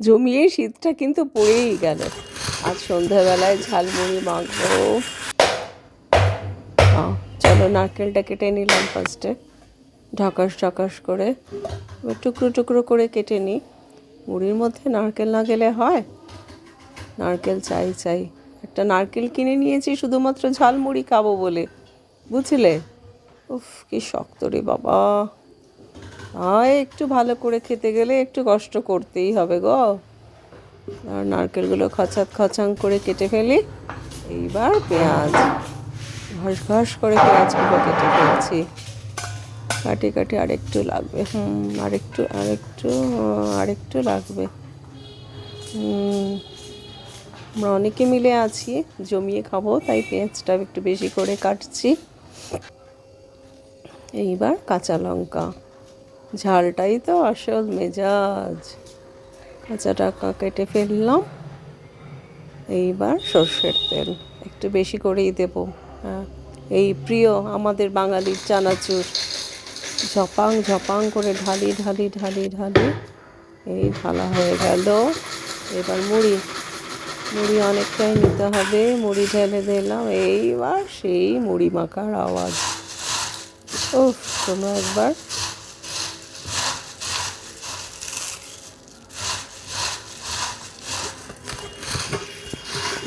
জমিয়ে শীতটা কিন্তু পড়েই গেল। আজ সন্ধ্যাবেলায় ঝালমুড়ি মাখবো চলো নারকেলটা কেটে নিলাম ফার্স্টে ঢাকাস ঢাকাস করে টুকরো টুকরো করে কেটে নিই। মুড়ির মধ্যে নারকেল না গেলে হয়? নারকেল চাই চাই। একটা নারকেল কিনে নিয়েছি, শুধুমাত্র ঝালমুড়ি খাব বলে। বুঝলে? উফ, কি শক্ত রে বাবা। আয় একটু ভালো করে খেতে গেলে একটু কষ্ট করতেই হবে গো। আর নারকেলগুলো খচাত খচাং করে কেটে ফেলি। এইবার পেঁয়াজ। ঘস ঘস করে পেঁয়াজগুলো কেটে ফেলছি। কাটে কাটে আরেকটু লাগবে। হুম আর আরেকটু আরেকটু আহ, আরেকটু লাগবে। আমরা অনেকে মিলে আছি জমিয়ে খাব তাই পেঁয়াজটা একটু বেশি করে কাটছি। এইবার কাঁচা লঙ্কা। ঝালটাই তো আসল মেজাজ। কাঁচা টাকা কেটে ফেললাম। এইবার সর্ষের তেল। একটু বেশি করেই দেব। হ্যাঁ এই প্রিয় আমাদের বাঙালির চানাচুর। ঝপাং ঝপাং করে ঢালি ঢালি ঢালি ঢালি। এই ঢালা হয়ে গেল। এবার মুড়ি। মুড়ি অনেকটাই নিতে হবে। মুড়ি ঢেলে দিলাম। এইবার সেই মুড়ি মাখার আওয়াজ। ও তোমরা একবার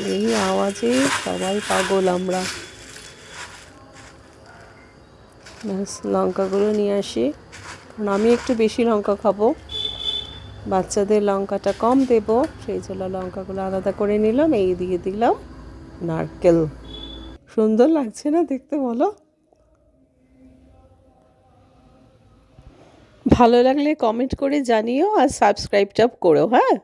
এই আওয়াজে সবাই পাগল আমরা। ব্যাস, লঙ্কাগুলো নিয়ে আসি। কারণ আমি একটু বেশি লঙ্কা খাব। বাচ্চাদের লঙ্কাটা কম দেব, সেই জন্য লঙ্কাগুলো আলাদা করে নিলাম, এই দিয়ে দিলাম নারকেল। সুন্দর লাগছে না দেখতে বলো? ভালো লাগলে কমেন্ট করে জানিও আর সাবস্ক্রাইবটা করো হ্যাঁ?